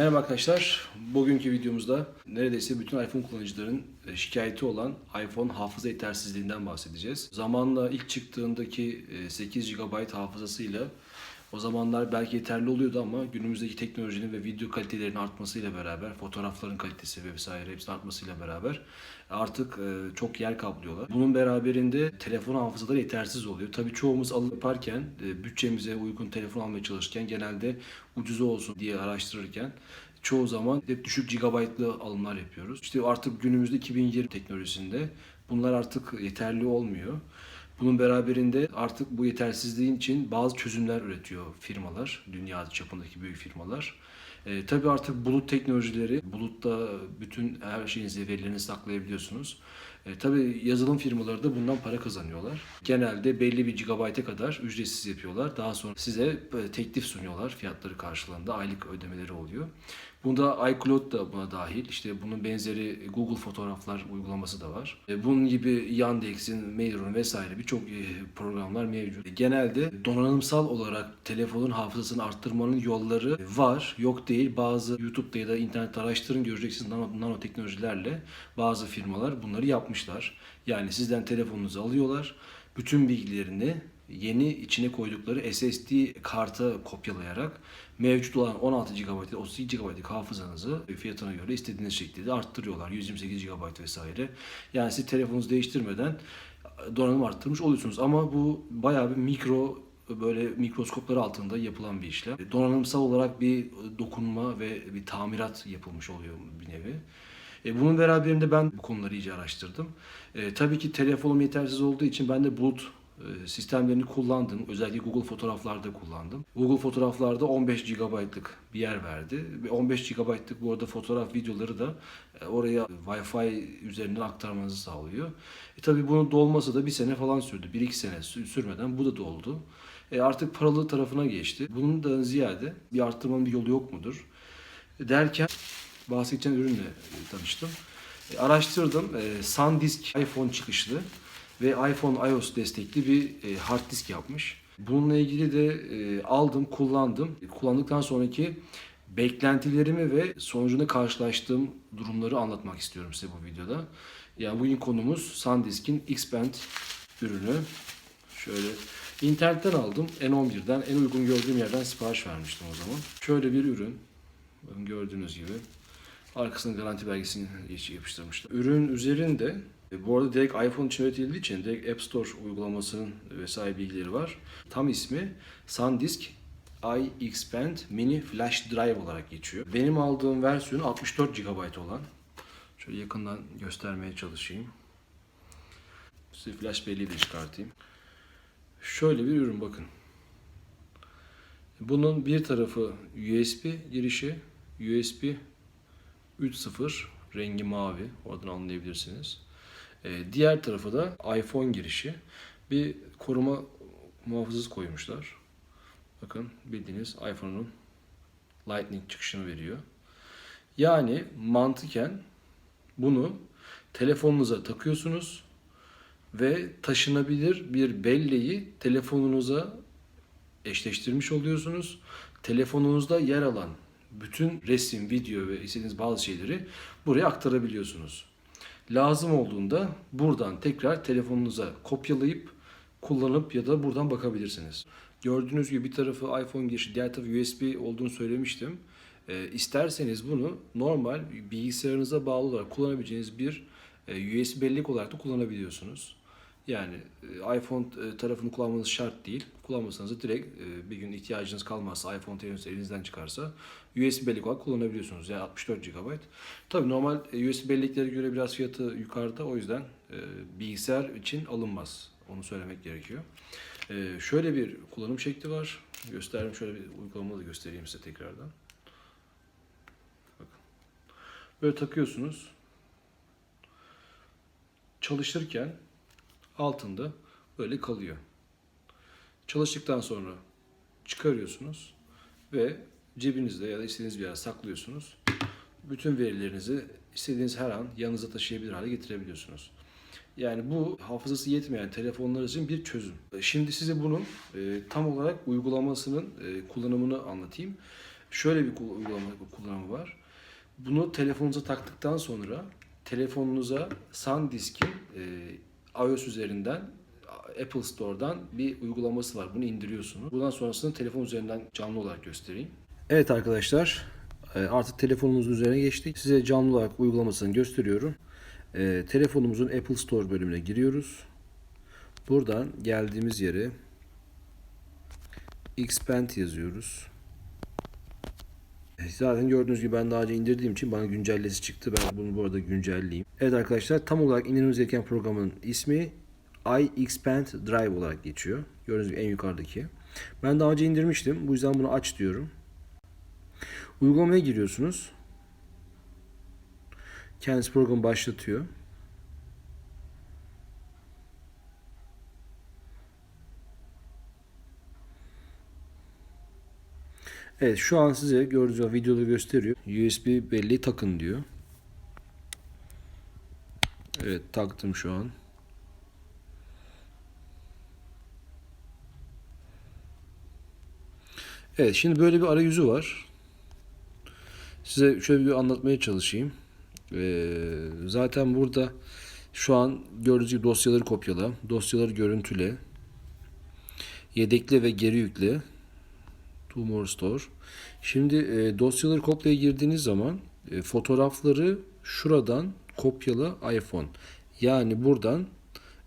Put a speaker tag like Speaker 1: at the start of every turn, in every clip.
Speaker 1: Merhaba arkadaşlar. Bugünkü videomuzda neredeyse bütün iPhone kullanıcıların e, şikayeti olan iPhone hafıza yetersizliğinden bahsedeceğiz. Zamanla ilk çıktığındaki e, 8 GB hafızasıyla o zamanlar belki yeterli oluyordu ama günümüzdeki teknolojinin ve video kalitelerinin artmasıyla beraber, fotoğrafların kalitesi ve vesaire hepsinin artmasıyla beraber artık e, çok yer kaplıyorlar. Bunun beraberinde telefon hafızaları yetersiz oluyor. Tabii çoğumuz alıp yaparken, e, bütçemize uygun telefon almaya çalışırken genelde ucuzu olsun diye araştırırken çoğu zaman hep düşük gigabaytlı alımlar yapıyoruz. İşte artık günümüzde 2020 teknolojisinde bunlar artık yeterli olmuyor. Bunun beraberinde artık bu yetersizliğin için bazı çözümler üretiyor firmalar, dünya çapındaki büyük firmalar. E, tabii artık bulut teknolojileri, bulutta bütün her şeyinizi, verilerinizi saklayabiliyorsunuz. E, tabii yazılım firmaları da bundan para kazanıyorlar. Genelde belli bir gigabayta kadar ücretsiz yapıyorlar. Daha sonra size e, teklif sunuyorlar fiyatları karşılığında. Aylık ödemeleri oluyor. Bunda iCloud da buna dahil. İşte bunun benzeri Google Fotoğraflar uygulaması da var. E, Bunun gibi Yandex'in, Mailrun vesaire birçok e, programlar mevcut. Genelde donanımsal olarak telefonun hafızasını arttırmanın yolları var, yok değil. Bazı YouTube'da ya da internette araştırın göreceksiniz nano, nanoteknolojilerle bazı firmalar bunları yapmışlar. Yani sizden telefonunuzu alıyorlar, bütün bilgilerini yeni içine koydukları SSD karta kopyalayarak mevcut olan 16 GB, 32 GB'lık hafızanızı fiyatına göre istediğiniz şekilde arttırıyorlar. 128 GB vesaire. Yani siz telefonunuzu değiştirmeden donanım arttırmış oluyorsunuz. Ama bu bayağı bir mikro böyle mikroskoplar altında yapılan bir işlem. Donanımsal olarak bir dokunma ve bir tamirat yapılmış oluyor bir nevi. E, bunun beraberinde ben bu konuları iyice araştırdım. E, tabii ki telefonum yetersiz olduğu için ben de bulut sistemlerini kullandım. Özellikle Google Fotoğraflar'da kullandım. Google Fotoğraflar'da 15 GB'lık bir yer verdi. Ve 15 GB'lık bu arada fotoğraf videoları da e, oraya Wi-Fi üzerinden aktarmanızı sağlıyor. E, tabii bunun dolması da bir sene falan sürdü. 1-2 sene sü- sürmeden bu da doldu. E, artık paralı tarafına geçti. Bunun da ziyade bir arttırmanın bir yolu yok mudur? E, derken bahsedeceğim ürünle e, tanıştım. E, araştırdım. E, SanDisk iPhone çıkışlı ve iPhone iOS destekli bir e, hard disk yapmış. Bununla ilgili de e, aldım, kullandım. Kullandıktan sonraki beklentilerimi ve sonucunda karşılaştığım durumları anlatmak istiyorum size bu videoda. Yani bugün konumuz SanDisk'in X-Band ürünü. Şöyle internetten aldım. N11'den en uygun gördüğüm yerden sipariş vermiştim o zaman. Şöyle bir ürün. Gördüğünüz gibi. Arkasına garanti belgesini yapıştırmışlar. Ürün üzerinde bu arada direkt iPhone için üretildiği için direkt App Store uygulamasının vesaire bilgileri var. Tam ismi SanDisk iXpand Mini Flash Drive olarak geçiyor. Benim aldığım versiyon 64 GB olan. Şöyle yakından göstermeye çalışayım. Size flash belleği de çıkartayım. Şöyle bir ürün bakın. Bunun bir tarafı USB girişi, USB 3.0 rengi mavi. Oradan anlayabilirsiniz. Ee, diğer tarafı da iPhone girişi. Bir koruma muhafızası koymuşlar. Bakın bildiğiniz iPhone'un Lightning çıkışını veriyor. Yani mantıken bunu telefonunuza takıyorsunuz ve taşınabilir bir belleği telefonunuza eşleştirmiş oluyorsunuz. Telefonunuzda yer alan bütün resim, video ve istediğiniz bazı şeyleri buraya aktarabiliyorsunuz. Lazım olduğunda buradan tekrar telefonunuza kopyalayıp kullanıp ya da buradan bakabilirsiniz. Gördüğünüz gibi bir tarafı iPhone girişi, diğer tarafı USB olduğunu söylemiştim. Ee, isterseniz bunu normal bilgisayarınıza bağlı olarak kullanabileceğiniz bir e, USB bellek olarak da kullanabiliyorsunuz. Yani e, iPhone e, tarafını kullanmanız şart değil. Kullanmasanız da direkt e, bir gün ihtiyacınız kalmazsa iPhone telefonunuz elinizden çıkarsa USB bellek olarak kullanabiliyorsunuz. Yani 64 GB. Tabii normal e, USB belleklere göre biraz fiyatı yukarıda o yüzden e, bilgisayar için alınmaz. Onu söylemek gerekiyor. E, şöyle bir kullanım şekli var. Göstereyim şöyle bir uygulamayı da göstereyim size tekrardan. Bakın. Böyle takıyorsunuz. Çalışırken altında böyle kalıyor. Çalıştıktan sonra çıkarıyorsunuz ve cebinizde ya da istediğiniz bir yere saklıyorsunuz. Bütün verilerinizi istediğiniz her an yanınıza taşıyabilir hale getirebiliyorsunuz. Yani bu hafızası yetmeyen telefonlar için bir çözüm. Şimdi size bunun e, tam olarak uygulamasının e, kullanımını anlatayım. şöyle bir uygulama kullanımı var. Bunu telefonunuza taktıktan sonra telefonunuza SanDisk'in e, iOS üzerinden Apple Store'dan bir uygulaması var. Bunu indiriyorsunuz. Bundan sonrasını telefon üzerinden canlı olarak göstereyim. Evet arkadaşlar e, artık telefonumuzun üzerine geçtik. Size canlı olarak uygulamasını gösteriyorum. E, telefonumuzun Apple Store bölümüne giriyoruz. Buradan geldiğimiz yere Xpand yazıyoruz. E, Zaten gördüğünüz gibi ben daha önce indirdiğim için bana güncellesi çıktı. Ben bunu bu arada güncelleyeyim. Evet arkadaşlar tam olarak indirmemiz gereken programın ismi iXpand Drive olarak geçiyor. Gördüğünüz gibi en yukarıdaki. Ben daha önce indirmiştim. Bu yüzden bunu aç diyorum. Uygulamaya giriyorsunuz. Kendisi programı başlatıyor. Evet şu an size gördüğünüz gibi videoda gösteriyor. USB belleği takın diyor. Evet taktım şu an. Evet şimdi böyle bir arayüzü var. Size şöyle bir anlatmaya çalışayım. Ee, zaten burada şu an gördüğünüz gibi dosyaları kopyala, dosyaları görüntüle, yedekle ve geri yükle. To more store. Şimdi e, dosyaları kopyaya girdiğiniz zaman e, fotoğrafları şuradan kopyala iPhone. Yani buradan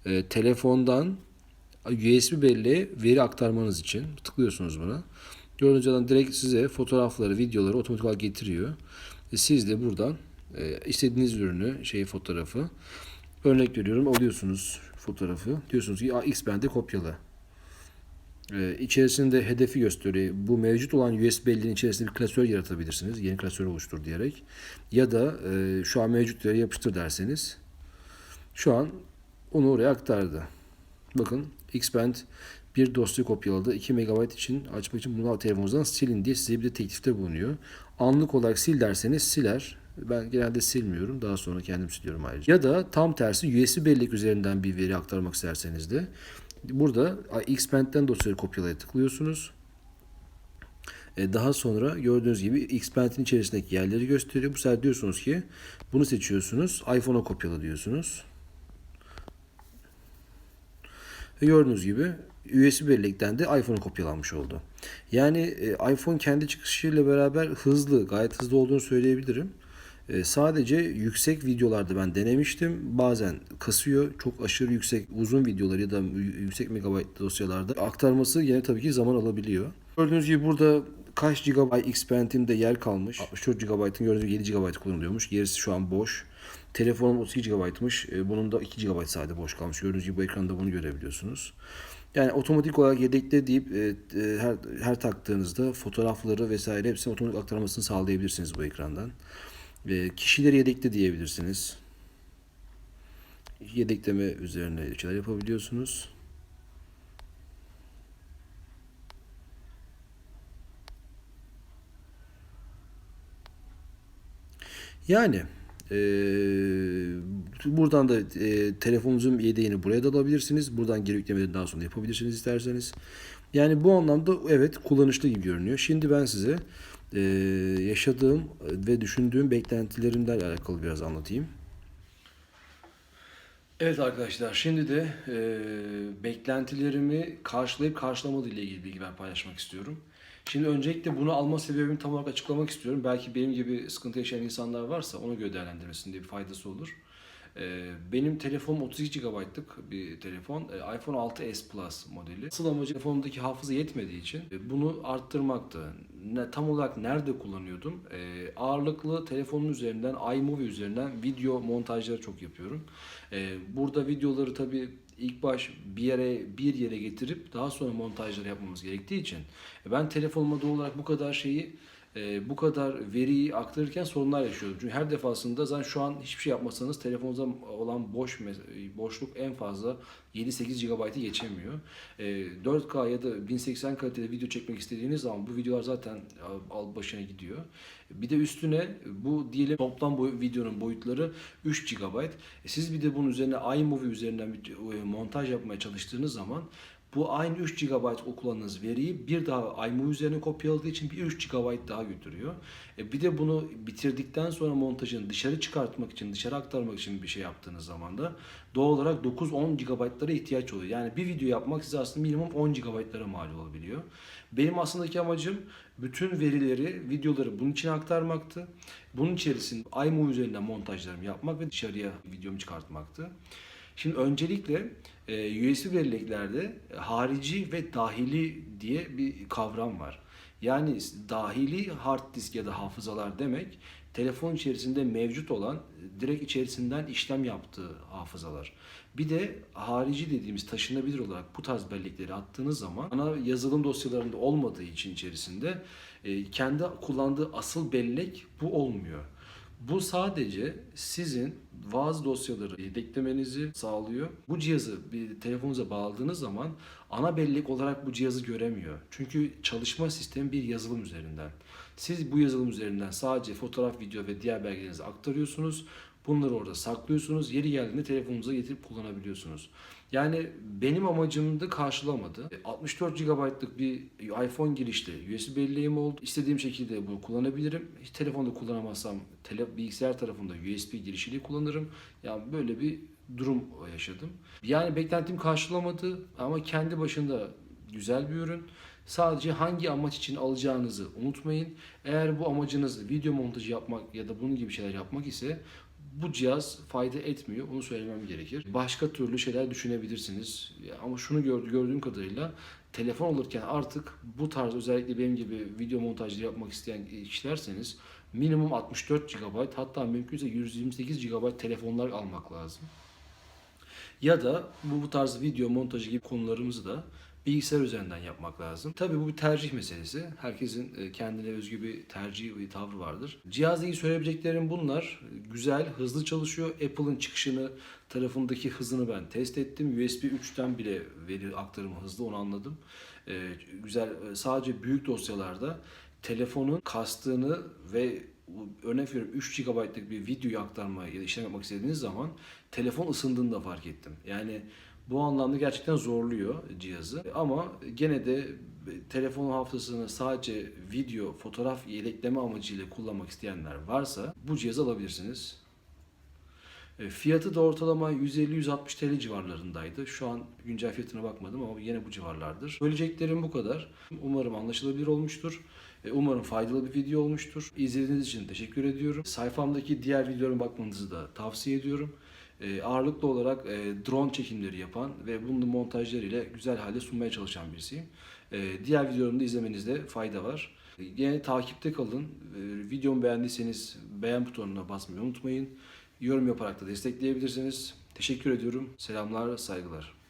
Speaker 1: e, telefondan USB belleğe veri aktarmanız için tıklıyorsunuz buna. Gördüğünüz zaman direkt size fotoğrafları, videoları otomatik olarak getiriyor. E, siz de buradan e, istediğiniz ürünü, şeyi fotoğrafı örnek veriyorum alıyorsunuz fotoğrafı. Diyorsunuz ki Xpand'e kopyala. Ee, içerisinde hedefi gösteriyor. Bu mevcut olan USB belleğinin içerisinde bir klasör yaratabilirsiniz. Yeni klasör oluştur diyerek. Ya da e, şu an mevcut yere yapıştır derseniz. Şu an onu oraya aktardı. Bakın Xpand bir dosya kopyaladı. 2 MB için açmak için bunu telefonunuzdan silin diye size bir de teklifte bulunuyor. Anlık olarak sil derseniz siler. Ben genelde silmiyorum. Daha sonra kendim siliyorum ayrıca. Ya da tam tersi USB bellek üzerinden bir veri aktarmak isterseniz de Burada Xpand'den dosyayı kopyalaya tıklıyorsunuz. E, Daha sonra gördüğünüz gibi Xpand'in içerisindeki yerleri gösteriyor. Bu sefer diyorsunuz ki bunu seçiyorsunuz. iPhone'a kopyala diyorsunuz. Ve gördüğünüz gibi USB bellekten de iPhone'a kopyalanmış oldu. Yani e, iPhone kendi çıkışıyla beraber hızlı, gayet hızlı olduğunu söyleyebilirim. E, sadece yüksek videolarda ben denemiştim. Bazen kasıyor. Çok aşırı yüksek uzun videolar ya da yüksek megabayt dosyalarda aktarması yine tabii ki zaman alabiliyor. Gördüğünüz gibi burada kaç GB Xpand'in de yer kalmış. 64 GB'ın gördüğünüz gibi 7 GB kullanılıyormuş. Gerisi şu an boş. Telefonum 32 GB'mış. E, Bunun da 2 GB sadece boş kalmış. Gördüğünüz gibi bu ekranda bunu görebiliyorsunuz. Yani otomatik olarak yedekle deyip e, e, her, her taktığınızda fotoğrafları vesaire hepsini otomatik aktarmasını sağlayabilirsiniz bu ekrandan. E, kişileri yedekle diyebilirsiniz. Yedekleme üzerine şeyler yapabiliyorsunuz. Yani e, buradan da e, telefonunuzun yedeğini buraya da alabilirsiniz. Buradan geri yüklemeleri daha sonra yapabilirsiniz isterseniz. Yani bu anlamda evet kullanışlı gibi görünüyor. Şimdi ben size e, yaşadığım ve düşündüğüm beklentilerimden alakalı biraz anlatayım. Evet arkadaşlar şimdi de e, beklentilerimi karşılayıp karşılamadığı ile ilgili bilgiler paylaşmak istiyorum. Şimdi öncelikle bunu alma sebebimi tam olarak açıklamak istiyorum. Belki benim gibi sıkıntı yaşayan insanlar varsa ona göre değerlendirmesinde bir faydası olur. E, benim telefonum 32 GB'lık bir telefon. E, iPhone 6s Plus modeli. Asıl amacı telefonumdaki hafıza yetmediği için e, bunu arttırmaktı. Tam olarak nerede kullanıyordum? E, ağırlıklı telefonun üzerinden, iMovie üzerinden video montajları çok yapıyorum. Burada videoları tabii ilk baş bir yere bir yere getirip daha sonra montajları yapmamız gerektiği için e, ben telefonuma doğal olarak bu kadar şeyi e, bu kadar veriyi aktarırken sorunlar yaşıyordum. Çünkü her defasında zaten şu an hiçbir şey yapmasanız telefonunuzda olan boş boşluk en fazla 7-8 GB'ı geçemiyor. E, 4K ya da 1080 kalitede video çekmek istediğiniz zaman bu videolar zaten al- başına gidiyor. Bir de üstüne bu diyelim toplam boy, videonun boyutları 3 GB. E, siz bir de bunun üzerine iMovie üzerinden bir e, montaj yapmaya çalıştığınız zaman Bu aynı 3 GB kullandığınız veriyi bir daha iMovie üzerine kopyaladığı için bir 3 GB daha götürüyor. E bir de bunu bitirdikten sonra montajını dışarı çıkartmak için, dışarı aktarmak için bir şey yaptığınız zaman da doğal olarak 9-10 GB'lara ihtiyaç oluyor. Yani bir video yapmak size aslında minimum 10 GB'lara mal olabiliyor. Benim aslındaki amacım bütün verileri, videoları bunun için aktarmaktı. Bunun içerisinde iMovie üzerinden montajlarımı yapmak ve dışarıya videomu çıkartmaktı. Şimdi öncelikle e, USB belleklerde harici ve dahili diye bir kavram var. Yani dahili hard disk ya da hafızalar demek telefon içerisinde mevcut olan direkt içerisinden işlem yaptığı hafızalar. Bir de harici dediğimiz taşınabilir olarak bu tarz bellekleri attığınız zaman ana yazılım dosyalarında olmadığı için içerisinde e, kendi kullandığı asıl bellek bu olmuyor. Bu sadece sizin bazı dosyaları yedeklemenizi sağlıyor. Bu cihazı bir telefonunuza bağladığınız zaman ana bellek olarak bu cihazı göremiyor. Çünkü çalışma sistemi bir yazılım üzerinden. Siz bu yazılım üzerinden sadece fotoğraf, video ve diğer belgelerinizi aktarıyorsunuz. Bunları orada saklıyorsunuz. Yeri geldiğinde telefonunuza getirip kullanabiliyorsunuz. Yani benim amacımı da karşılamadı. 64 GB'lık bir iPhone girişli USB belleğim oldu. İstediğim şekilde bunu kullanabilirim. Hiç telefonda kullanamazsam tele, bilgisayar tarafında USB girişiyle kullanırım. Yani böyle bir durum yaşadım. Yani beklentim karşılamadı ama kendi başında güzel bir ürün. Sadece hangi amaç için alacağınızı unutmayın. Eğer bu amacınız video montajı yapmak ya da bunun gibi şeyler yapmak ise bu cihaz fayda etmiyor. Onu söylemem gerekir. Başka türlü şeyler düşünebilirsiniz. Ama şunu gördü, gördüğüm kadarıyla telefon alırken artık bu tarz özellikle benim gibi video montajları yapmak isteyen kişilerseniz minimum 64 GB hatta mümkünse 128 GB telefonlar almak lazım. Ya da bu, bu tarz video montajı gibi konularımızı da bilgisayar üzerinden yapmak lazım. Tabii bu bir tercih meselesi. Herkesin e, kendine özgü bir tercih ve tavrı vardır. Cihazla ilgili söyleyebileceklerim bunlar. Güzel, hızlı çalışıyor. Apple'ın çıkışını tarafındaki hızını ben test ettim. USB 3'ten bile veri aktarımı hızlı onu anladım. E, güzel e, sadece büyük dosyalarda telefonun kastığını ve örnek veriyorum 3 GB'lık bir videoyu aktarma ya da işlem yapmak istediğiniz zaman telefon ısındığını da fark ettim. Yani bu anlamda gerçekten zorluyor cihazı. Ama gene de telefon hafızasını sadece video, fotoğraf yedekleme amacıyla kullanmak isteyenler varsa bu cihazı alabilirsiniz. E, Fiyatı da ortalama 150-160 TL civarlarındaydı. Şu an güncel fiyatına bakmadım ama yine bu civarlardır. Söyleyeceklerim bu kadar. Umarım anlaşılabilir olmuştur. E, Umarım faydalı bir video olmuştur. İzlediğiniz için teşekkür ediyorum. Sayfamdaki diğer videolara bakmanızı da tavsiye ediyorum. E, ağırlıklı olarak e, drone çekimleri yapan ve bunun montajlarıyla güzel halde sunmaya çalışan birisiyim. E, diğer videolarımı da izlemenizde fayda var. Yine takipte kalın. E, videomu beğendiyseniz beğen butonuna basmayı unutmayın. Yorum yaparak da destekleyebilirsiniz. Teşekkür ediyorum. Selamlar, saygılar.